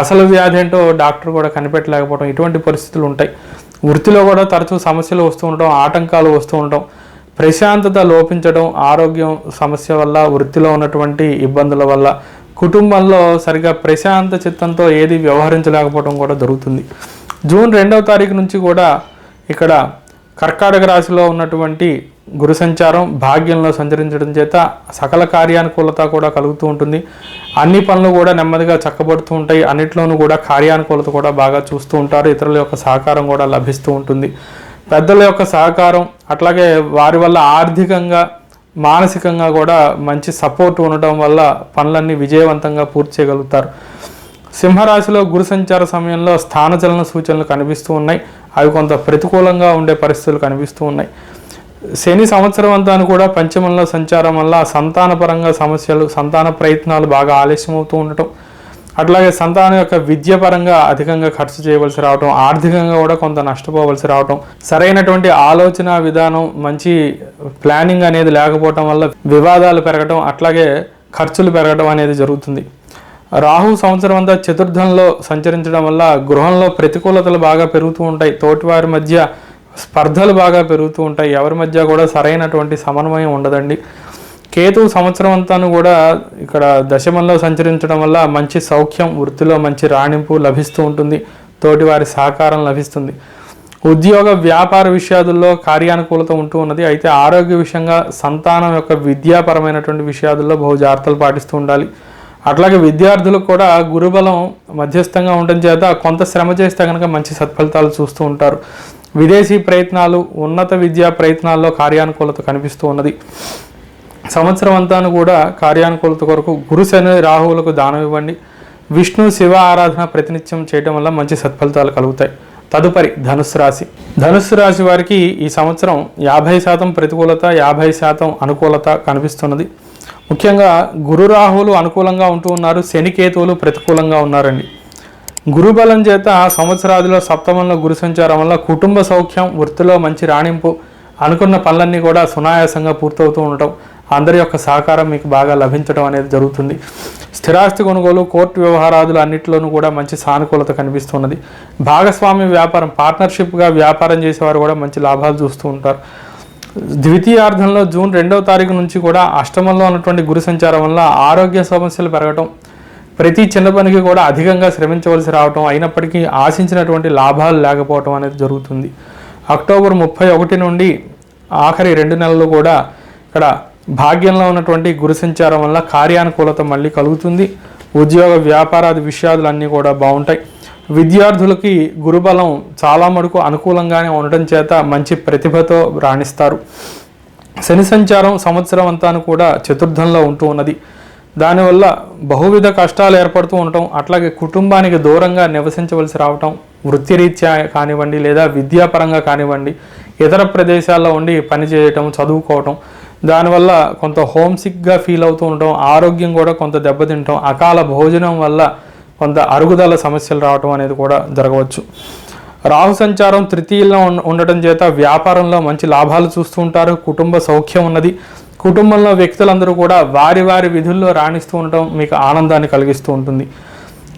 అసలు వ్యాధి ఏంటో డాక్టర్ కూడా కనిపెట్టలేకపోవడం ఇటువంటి పరిస్థితులు ఉంటాయి. వృత్తిలో కూడా తరచూ సమస్యలు వస్తూ ఉండటం ఆటంకాలు వస్తూ ఉండటం ప్రశాంతత లోపించడం ఆరోగ్యం సమస్య వల్ల వృత్తిలో ఉన్నటువంటి ఇబ్బందుల వల్ల కుటుంబంలో సరిగా ప్రశాంత చిత్తంతో ఏది వ్యవహరించలేకపోవడం కూడా జరుగుతుంది. జూన్ రెండవ తారీఖు నుంచి కూడా ఇక్కడ కర్కాటక రాశిలో ఉన్నటువంటి గురు సంచారం భాగ్యంలో సంచరించడం చేత సకల కార్యానుకూలత కూడా కలుగుతూ ఉంటుంది. అన్ని పనులు కూడా నెమ్మదిగా చక్కబడుతూ ఉంటాయి. అన్నిట్లోనూ కూడా కార్యానుకూలత కూడా బాగా చూస్తూ ఉంటారు. ఇతరుల యొక్క సహకారం కూడా లభిస్తూ ఉంటుంది. పెద్దల యొక్క సహకారం అట్లాగే వారి వల్ల ఆర్థికంగా మానసికంగా కూడా మంచి సపోర్ట్ ఉండటం వల్ల పనులన్నీ విజయవంతంగా పూర్తి చేయగలుగుతారు. సింహరాశిలో గురు సంచార సమయంలో స్థానచలన సూచనలు కనిపిస్తూ ఉన్నాయి. అవి కొంత ప్రతికూలంగా ఉండే పరిస్థితులు కనిపిస్తూ ఉన్నాయి. శని సంవత్సరం అంతా కూడా పంచమంలో సంచారం వల్ల సంతానపరంగా సమస్యలు సంతాన ప్రయత్నాలు బాగా ఆలస్యం అవుతూ ఉండటం అట్లాగే సంతానం యొక్క విద్యపరంగా అధికంగా ఖర్చు చేయవలసి రావటం ఆర్థికంగా కూడా కొంత నష్టపోవలసి రావటం సరైనటువంటి ఆలోచన విధానం మంచి ప్లానింగ్ అనేది లేకపోవటం వల్ల వివాదాలు పెరగటం అట్లాగే ఖర్చులు పెరగడం అనేది జరుగుతుంది. రాహు సంవత్సరం అంతా చతుర్థంలో సంచరించడం వల్ల గృహంలో ప్రతికూలతలు బాగా పెరుగుతూ ఉంటాయి. తోటివారి మధ్య స్పర్ధలు బాగా పెరుగుతూ ఉంటాయి. ఎవరి మధ్య కూడా సరైనటువంటి సమన్వయం ఉండదండి. కేతు సంవత్సరం అంతాను కూడా ఇక్కడ దశమంలో సంచరించడం వల్ల మంచి సౌఖ్యం వృత్తిలో మంచి రాణింపు లభిస్తూ ఉంటుంది. తోటి వారి సహకారం లభిస్తుంది. ఉద్యోగ వ్యాపార విషయాదుల్లో కార్యానుకూలత ఉంటూ ఉన్నది. అయితే ఆరోగ్య విషయంగా సంతానం యొక్క విద్యాపరమైనటువంటి విషయాదుల్లో బహు జాగ్రత్తలు పాటిస్తూ ఉండాలి. అట్లాగే విద్యార్థులకు కూడా గురుబలం మధ్యస్థంగా ఉండడం చేత కొంత శ్రమ చేస్తే కనుక మంచి సత్ఫలితాలు చూస్తూ ఉంటారు. విదేశీ ప్రయత్నాలు ఉన్నత విద్యా ప్రయత్నాల్లో కార్యానుకూలత కనిపిస్తూ ఉన్నది. సంవత్సరం అంతాను కూడా కార్యానుకూలత కొరకు గురు శని రాహువులకు దానం ఇవ్వండి. విష్ణు శివ ఆరాధన ప్రతినిత్యం చేయడం వల్ల మంచి సత్ఫలితాలు కలుగుతాయి. తదుపరి ధనుస్సు రాశి. ధనుస్సు రాశి వారికి ఈ సంవత్సరం యాభై శాతం ప్రతికూలత యాభై శాతం అనుకూలత కనిపిస్తున్నది. ముఖ్యంగా గురు రాహువులు అనుకూలంగా ఉంటూ ఉన్నారు శనికేతువులు ప్రతికూలంగా ఉన్నారండి. గురుబలం చేత సంవత్సరాదిలో సప్తమంలో గురు సంచారం వల్ల కుటుంబ సౌఖ్యం వృత్తిలో మంచి రాణింపు అనుకున్న పనులన్నీ కూడా సునాయాసంగా పూర్తవుతూ ఉండటం. అందరి యొక్క సహకారం మీకు బాగా లభించడం అనేది జరుగుతుంది. స్థిరాస్తి కొనుగోలు కోర్టు వ్యవహారాదులు అన్నింటిలోనూ కూడా మంచి సానుకూలత కనిపిస్తున్నది. భాగస్వామ్య వ్యాపారం పార్ట్నర్షిప్గా వ్యాపారం చేసేవారు కూడా మంచి లాభాలు చూస్తూ ఉంటారు. ద్వితీయార్థంలో జూన్ రెండవ తారీఖు నుంచి కూడా అష్టమంలో ఉన్నటువంటి గురు సంచారం వల్ల ఆరోగ్య సమస్యలు పెరగటం ప్రతి చిన్న పనికి కూడా అధికంగా శ్రమించవలసి రావటం అయినప్పటికీ ఆశించినటువంటి లాభాలు లేకపోవటం అనేది జరుగుతుంది. అక్టోబర్ ముప్పై ఒకటి నుండి ఆఖరి రెండు నెలలు కూడా ఇక్కడ భాగ్యంలో ఉన్నటువంటి గురు సంచారం వల్ల కార్యానుకూలత మళ్ళీ కలుగుతుంది. ఉద్యోగ వ్యాపారాది విషయాలన్నీ కూడా బాగుంటాయి. విద్యార్థులకి గురుబలం చాలా మటుకు అనుకూలంగానే ఉండటం చేత మంచి ప్రతిభతో రాణిస్తారు. శని సంచారం సంవత్సరం అంతాను కూడా చతుర్థంలో ఉంటూ ఉన్నది. దానివల్ల బహువిధ కష్టాలు ఏర్పడుతూ ఉండటం అట్లాగే కుటుంబానికి దూరంగా నివసించవలసి రావటం వృత్తిరీత్యా కానివ్వండి లేదా విద్యాపరంగా కానివ్వండి ఇతర ప్రదేశాల్లో ఉండి పని చేయటం చదువుకోవటం దానివల్ల కొంత హోమ్సిక్గా ఫీల్ అవుతూ ఉండటం ఆరోగ్యం కూడా కొంత దెబ్బతింటం అకాల భోజనం వల్ల కొంత అరుగుదల సమస్యలు రావటం అనేది కూడా జరగవచ్చు. రాహు సంచారం తృతీయంలో ఉండటం చేత వ్యాపారంలో మంచి లాభాలు చూస్తూ ఉంటారు కుటుంబ సౌఖ్యం ఉన్నది. కుటుంబంలో వ్యక్తులందరూ కూడా వారి వారి విధుల్లో రాణిస్తూ ఉండటం మీకు ఆనందాన్ని కలిగిస్తూ ఉంటుంది.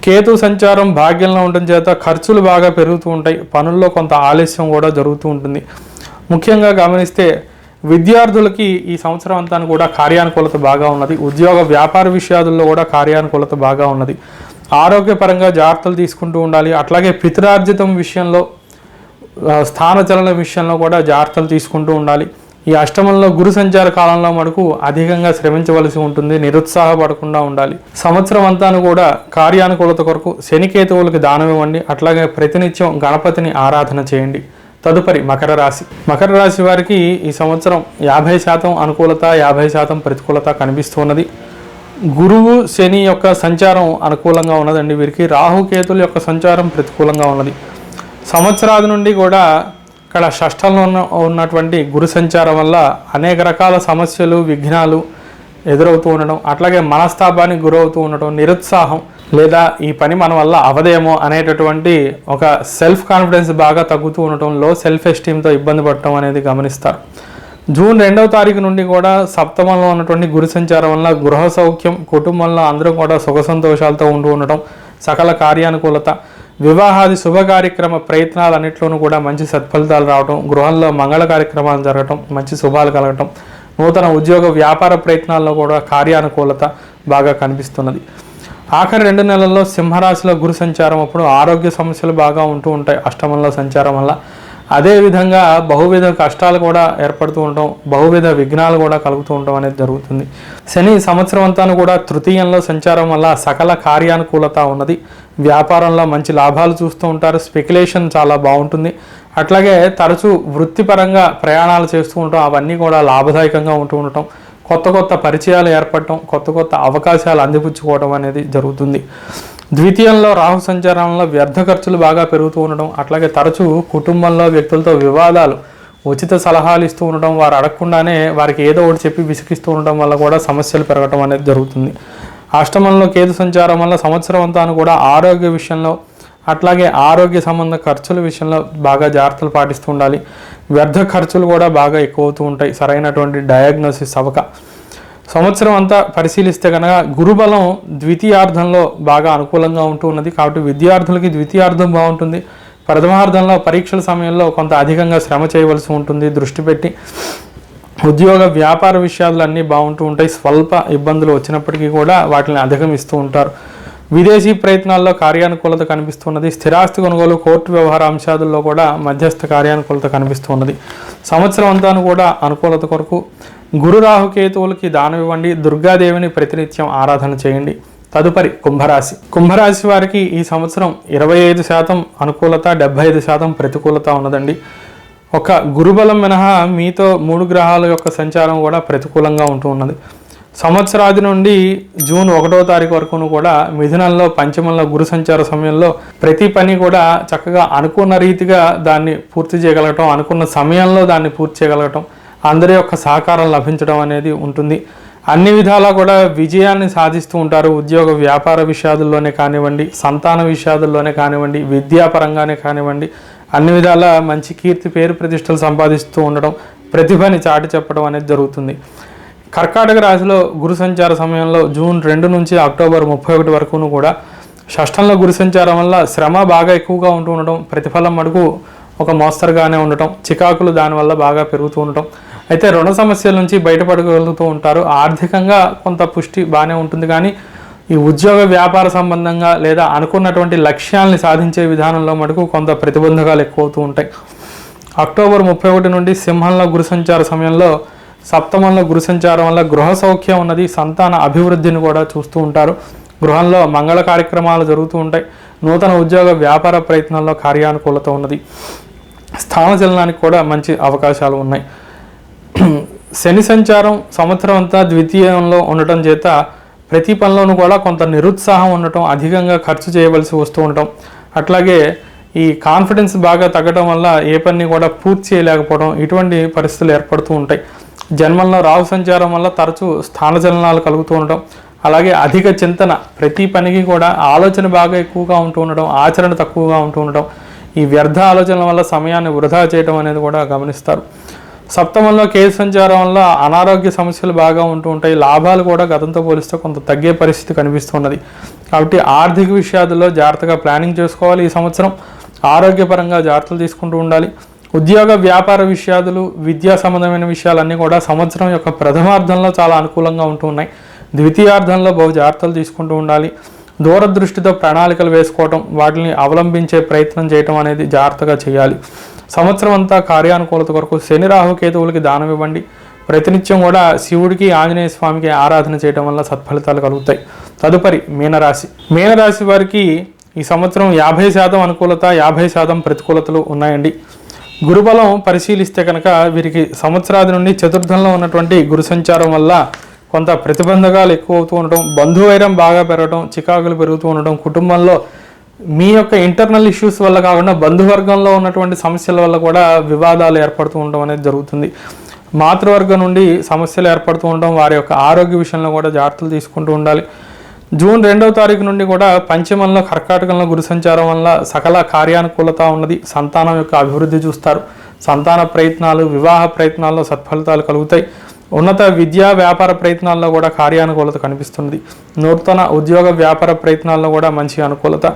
కేతు సంచారం భాగ్యంలో ఉండటం చేత ఖర్చులు బాగా పెరుగుతూ ఉంటాయి పనుల్లో కొంత ఆలస్యం కూడా జరుగుతూ ఉంటుంది. ముఖ్యంగా గమనిస్తే విద్యార్థులకి ఈ సంవత్సరం అంతా కూడా కార్యానుకూలత బాగా ఉన్నది. ఉద్యోగ వ్యాపార విషయాల్లో కూడా కార్యానుకూలత బాగా ఉన్నది. ఆరోగ్యపరంగా జాగ్రత్తలు తీసుకుంటూ ఉండాలి. అట్లాగే పితరార్జితం విషయంలో స్థానచలన విషయంలో కూడా జాగ్రత్తలు తీసుకుంటూ ఉండాలి. ఈ అష్టమంలో గురు సంచార కాలంలో మనకు అధికంగా శ్రమించవలసి ఉంటుంది. నిరుత్సాహపడకుండా ఉండాలి. సంవత్సరం అంతాను కూడా కార్యానుకూలత కొరకు శనికేతువులకి దానం ఇవ్వండి. అట్లాగే ప్రతినిత్యం గణపతిని ఆరాధన చేయండి. తదుపరి మకర రాశి. మకర రాశి వారికి ఈ సంవత్సరం యాభై శాతం అనుకూలత యాభై శాతం ప్రతికూలత కనిపిస్తున్నది. గురువు శని యొక్క సంచారం అనుకూలంగా ఉన్నదండి వీరికి. రాహుకేతుల యొక్క సంచారం ప్రతికూలంగా ఉన్నది. సంవత్సరాది నుండి కూడా ఇక్కడ షష్టంలో ఉన్న ఉన్నటువంటి గురు సంచారం వల్ల అనేక రకాల సమస్యలు విఘ్నాలు ఎదురవుతూ ఉండడం అట్లాగే మనస్తాపానికి గురవుతూ ఉండడం నిరుత్సాహం లేదా ఈ పని మన వల్ల అవదేమో అనేటటువంటి ఒక సెల్ఫ్ కాన్ఫిడెన్స్ బాగా తగ్గుతూ ఉండటం లో సెల్ఫ్ ఎస్టీమ్తో ఇబ్బంది పడటం అనేది గమనిస్తారు. జూన్ రెండవ తారీఖు నుండి కూడా సప్తమంలో ఉన్నటువంటి గురు సంచారం వల్ల గృహ సౌఖ్యం కుటుంబంలో అందరూ కూడా సుఖ సంతోషాలతో ఉంటూ ఉండటం సకల కార్యానుకూలత వివాహాది శుభ కార్యక్రమ ప్రయత్నాలన్నింటిలోనూ కూడా మంచి సత్ఫలితాలు రావటం గృహంలో మంగళ కార్యక్రమాలు జరగటం మంచి శుభాలు కలగటం నూతన ఉద్యోగ వ్యాపార ప్రయత్నాల్లో కూడా కార్యానుకూలత బాగా కనిపిస్తున్నది. ఆఖరి రెండు నెలల్లో సింహరాశిలో గురు సంచారం అప్పుడు ఆరోగ్య సమస్యలు బాగా ఉంటూ ఉంటాయి అష్టమంలో సంచారం వల్ల. అదేవిధంగా బహువిధ కష్టాలు కూడా ఏర్పడుతూ ఉండటం బహువిధ విఘ్నాలు కూడా కలుగుతూ ఉండటం అనేది జరుగుతుంది. శని సంవత్సరం అంతాను కూడా తృతీయంలో సంచారం వల్ల సకల కార్యానుకూలత ఉన్నది. వ్యాపారంలో మంచి లాభాలు చూస్తూ ఉంటారు స్పెక్యులేషన్ చాలా బాగుంటుంది. అట్లాగే తరచూ వృత్తిపరంగా ప్రయాణాలు చేస్తూ ఉండటం అవన్నీ కూడా లాభదాయకంగా ఉంటూ ఉండటం కొత్త కొత్త పరిచయాలు ఏర్పడటం కొత్త కొత్త అవకాశాలు అందిపుచ్చుకోవడం అనేది జరుగుతుంది. ద్వితీయంలో రాహు సంచారంలో వ్యర్థ ఖర్చులు బాగా పెరుగుతూ ఉండడం అట్లాగే తరచూ కుటుంబంలో వ్యక్తులతో వివాదాలు ఉచిత సలహాలు ఇస్తూ ఉండడం వారు అడగకుండానే వారికి ఏదో ఒకటి చెప్పి విసిగిస్తూ ఉండడం వల్ల కూడా సమస్యలు పెరగడం అనేది జరుగుతుంది. అష్టమంలో కేతు సంచారం వల్ల సంవత్సరం అంతా కూడా ఆరోగ్య విషయంలో అట్లాగే ఆరోగ్య సంబంధ ఖర్చుల విషయంలో బాగా జాగ్రత్తలు పాటిస్తూ ఉండాలి. వ్యర్థ ఖర్చులు కూడా బాగా ఎక్కువ అవుతూ ఉంటాయి. సరైనటువంటి డయాగ్నోసిస్ అవక సంవత్సరం అంతా పరిశీలిస్తే కనుక గురుబలం ద్వితీయార్థంలో బాగా అనుకూలంగా ఉంటూ ఉన్నది. కాబట్టి విద్యార్థులకి ద్వితీయార్థం బాగుంటుంది. ప్రథమార్థంలో పరీక్షల సమయంలో కొంత అధికంగా శ్రమ చేయవలసి ఉంటుంది. దృష్టి పెట్టి ఉద్యోగ వ్యాపార విషయాలు అన్నీ బాగుంటూ ఉంటాయి. స్వల్ప ఇబ్బందులు వచ్చినప్పటికీ కూడా వాటిని అధిగమిస్తూ ఉంటారు. విదేశీ ప్రయత్నాల్లో కార్యానుకూలత కనిపిస్తున్నది. స్థిరాస్తి కొనుగోలు కోర్టు వ్యవహార అంశాలలో కూడా మధ్యస్థ కార్యానుకూలత కనిపిస్తున్నది. సంవత్సరం అంతాను కూడా అనుకూలత కొరకు గురు రాహుకేతువులకి దానం ఇవ్వండి. దుర్గాదేవిని ప్రతినిత్యం ఆరాధన చేయండి. తదుపరి కుంభరాశి. కుంభరాశి వారికి ఈ సంవత్సరం ఇరవై ఐదు శాతం అనుకూలత డెబ్బై ఐదు శాతం ప్రతికూలత ఉన్నదండి. ఒక గురుబలం మినహా మీతో మూడు గ్రహాల యొక్క సంచారం కూడా ప్రతికూలంగా ఉంటూ ఉన్నది. సంవత్సరాది నుండి జూన్ ఒకటో తారీఖు వరకును కూడా మిథునంలో పంచమంలో గురు సంచార సమయంలో ప్రతి పని కూడా చక్కగా అనుకున్న రీతిగా దాన్ని పూర్తి చేయగలగటం అనుకున్న సమయంలో దాన్ని పూర్తి చేయగలగటం అందరి యొక్క సహకారం లభించడం అనేది ఉంటుంది. అన్ని విధాలా కూడా విజయాన్ని సాధిస్తూ ఉంటారు. ఉద్యోగ వ్యాపార విషయాదుల్లోనే కానివ్వండి సంతాన విషయాదుల్లోనే కానివ్వండి విద్యాపరంగానే కానివ్వండి అన్ని విధాల మంచి కీర్తి పేరు ప్రతిష్టలు సంపాదిస్తూ ఉండడం ప్రతిభని చాటి చెప్పడం అనేది జరుగుతుంది. కర్కాటక రాశిలో గురు సంచార సమయంలో జూన్ రెండు నుంచి అక్టోబర్ ముప్పై ఒకటి వరకును కూడా షష్టంలో గురు సంచారం వల్ల శ్రమ బాగా ఎక్కువగా ఉంటూ ఉండటం ప్రతిఫలం మటుకు ఒక మోస్తరుగానే ఉండటం చికాకులు దానివల్ల బాగా పెరుగుతూ ఉండటం. అయితే రుణ సమస్యల నుంచి బయటపడగలుగుతూ ఉంటారు. ఆర్థికంగా కొంత పుష్టి బాగానే ఉంటుంది కానీ ఈ ఉద్యోగ వ్యాపార సంబంధంగా లేదా అనుకున్నటువంటి లక్ష్యాల్ని సాధించే విధానంలో మటుకు కొంత ప్రతిబంధకాలు ఎక్కువ అవుతూ ఉంటాయి. అక్టోబర్ ముప్పై ఒకటి నుండి సింహంలో గురు సంచార సమయంలో సప్తమంలో గురు సంచారం వల్ల గృహ సౌఖ్యం ఉన్నది సంతాన అభివృద్ధిని కూడా చూస్తూ ఉంటారు. గృహంలో మంగళ కార్యక్రమాలు జరుగుతూ ఉంటాయి. నూతన ఉద్యోగ వ్యాపార ప్రయత్నాల్లో కార్యానుకూలత ఉన్నది. స్థానచలనానికి కూడా మంచి అవకాశాలు ఉన్నాయి. శని సంచారం సంవత్సరం అంతా ద్వితీయంలో ఉండటం చేత ప్రతి పనిలోనూ కూడా కొంత నిరుత్సాహం ఉండటం అధికంగా ఖర్చు చేయవలసి వస్తూ ఉండటం. అట్లాగే ఈ కాన్ఫిడెన్స్ బాగా తగ్గడం వల్ల ఏ పని కూడా పూర్తి చేయలేకపోవడం ఇటువంటి పరిస్థితులు ఏర్పడుతూ ఉంటాయి. జన్మంలో రాహు సంచారం వల్ల తరచూ స్థానచలనాలు కలుగుతూ ఉండటం అలాగే అధిక చింతన ప్రతి పనికి కూడా ఆలోచన బాగా ఎక్కువగా ఉంటూ ఉండడం ఆచరణ తక్కువగా ఉంటూ ఉండడం ఈ వ్యర్థ ఆలోచనల వల్ల సమయాన్ని వృధా చేయడం అనేది కూడా గమనిస్తారు. సప్తమంలో కేసు సంచారం వల్ల అనారోగ్య సమస్యలు బాగా ఉంటూ ఉంటాయి లాభాలు కూడా గతంతో పోలిస్తే కొంత తగ్గే పరిస్థితి కనిపిస్తున్నది కాబట్టి ఆర్థిక విషయాల్లో జాగ్రత్తగా ప్లానింగ్ చేసుకోవాలి ఈ సంవత్సరం. ఆరోగ్యపరంగా జాగ్రత్తలు తీసుకుంటూ ఉండాలి. ఉద్యోగ వ్యాపార విషయాలు విద్యా సంబంధమైన విషయాలన్నీ కూడా సంవత్సరం యొక్క ప్రథమార్థంలో చాలా అనుకూలంగా ఉంటూ ఉన్నాయి. ద్వితీయార్థంలో బహు జాగ్రత్తలు తీసుకుంటూ ఉండాలి. దూరదృష్టితో ప్రణాళికలు వేసుకోవటం వాటిని అవలంబించే ప్రయత్నం చేయటం అనేది జాగ్రత్తగా చేయాలి. సంవత్సరం అంతా కార్యానుకూలత కొరకు శని రాహుకేతువులకి దానం ఇవ్వండి. ప్రతినిత్యం కూడా శివుడికి ఆంజనేయ స్వామికి ఆరాధన చేయడం వల్ల సత్ఫలితాలు కలుగుతాయి. తదుపరి మీనరాశి. మీనరాశి వారికి ఈ సంవత్సరం యాభై శాతం అనుకూలత యాభై శాతం ప్రతికూలతలు ఉన్నాయండి. గురుబలం పరిశీలిస్తే కనుక వీరికి సంవత్సరాది నుండి చతుర్థంలో ఉన్నటువంటి గురు సంచారం వల్ల కొంత ప్రతిబంధకాలు ఎక్కువ అవుతూ ఉండటం బంధువైరం బాగా పెరగడం చికాకులు పెరుగుతూ ఉండటం కుటుంబంలో మీ యొక్క ఇంటర్నల్ ఇష్యూస్ వల్ల కాకుండా బంధువర్గంలో ఉన్నటువంటి సమస్యల వల్ల కూడా వివాదాలు ఏర్పడుతూ ఉండడం అనేది జరుగుతుంది. మాతృవర్గం నుండి సమస్యలు ఏర్పడుతూ ఉండడం వారి యొక్క ఆరోగ్య విషయంలో కూడా జాగ్రత్తలు తీసుకుంటూ ఉండాలి. జూన్ రెండవ తారీఖు నుండి కూడా పంచమంలో కర్కాటకంలో గురు సంచారం వల్ల సకల కార్యానుకూలత ఉన్నది. సంతానం యొక్క అభివృద్ధి చూస్తారు. సంతాన ప్రయత్నాలు వివాహ ప్రయత్నాల్లో సత్ఫలితాలు కలుగుతాయి. ఉన్నత విద్యా వ్యాపార ప్రయత్నాల్లో కూడా కార్యానుకూలత కనిపిస్తుంది నూతన ఉద్యోగ వ్యాపార ప్రయత్నాల్లో కూడా మంచి అనుకూలత.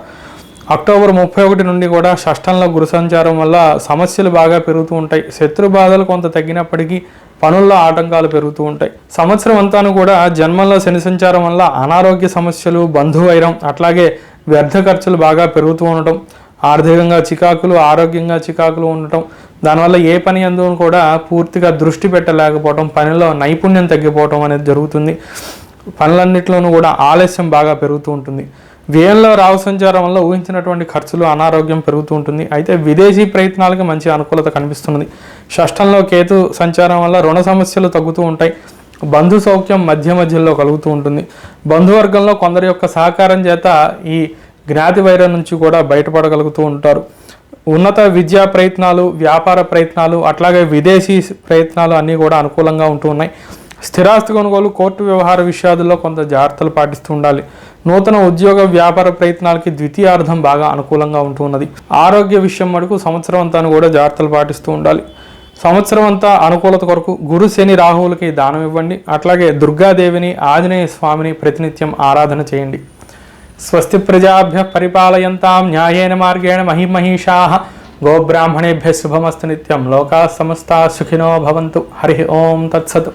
అక్టోబర్ ముప్పై ఒకటి నుండి కూడా షష్టంలో గురు సంచారం వల్ల సమస్యలు బాగా పెరుగుతూ ఉంటాయి. శత్రు బాధలు కొంత తగ్గినప్పటికీ పనుల్లో ఆటంకాలు పెరుగుతూ ఉంటాయి. సంవత్సరం అంతాను కూడా జన్మంలో శని సంచారం వల్ల అనారోగ్య సమస్యలు బంధువైరం అట్లాగే వ్యర్థ ఖర్చులు బాగా పెరుగుతూ ఉండటం ఆర్థికంగా చికాకులు ఆరోగ్యంగా చికాకులు ఉండటం దానివల్ల ఏ పని అందు కూడా పూర్తిగా దృష్టి పెట్టలేకపోవటం పనిలో నైపుణ్యం తగ్గిపోవటం అనేది జరుగుతుంది. పనులన్నింటిలోనూ కూడా ఆలస్యం బాగా పెరుగుతూ ఉంటుంది. వ్యయంలో రావు సంచారం వల్ల ఊహించినటువంటి ఖర్చులు అనారోగ్యం పెరుగుతూ ఉంటుంది. అయితే విదేశీ ప్రయత్నాలకి మంచి అనుకూలత కనిపిస్తున్నది. షష్టంలో కేతు సంచారం వల్ల రుణ సమస్యలు తగ్గుతూ ఉంటాయి. బంధు సౌఖ్యం మధ్య మధ్యలో కలుగుతూ ఉంటుంది. బంధువర్గంలో కొందరి యొక్క సహకారం చేత ఈ జ్ఞాతి వైరం నుంచి కూడా బయటపడగలుగుతూ ఉంటారు. ఉన్నత విద్యా ప్రయత్నాలు వ్యాపార ప్రయత్నాలు అట్లాగే విదేశీ ప్రయత్నాలు అన్నీ కూడా అనుకూలంగా ఉంటూ ఉన్నాయి. స్థిరాస్తి కొనుగోలు కోర్టు వ్యవహార విషయాదుల్లో కొంత జాగ్రత్తలు పాటిస్తూ ఉండాలి. నూతన ఉద్యోగ వ్యాపార ప్రయత్నాలకి ద్వితీయార్థం బాగా అనుకూలంగా ఉంటూ ఉన్నది. ఆరోగ్య విషయం మటుకు సంవత్సరం అంతా కూడా జాగ్రత్తలు పాటిస్తూ ఉండాలి. సంవత్సరం అంతా అనుకూలత కొరకు గురు శని రాహువులకి దానం ఇవ్వండి. అట్లాగే దుర్గాదేవిని ఆంజనేయ స్వామిని ప్రతినిత్యం ఆరాధన చేయండి. స్వస్తి ప్రజాభ్య పరిపాలయంతాం న్యాయేన మార్గేణ మహిమహిషా. గోబ్రాహ్మణేభ్య శుభమస్తు నిత్యం. లోకా సమస్త సుఖినో భవంతు. హరి ఓం తత్సత్.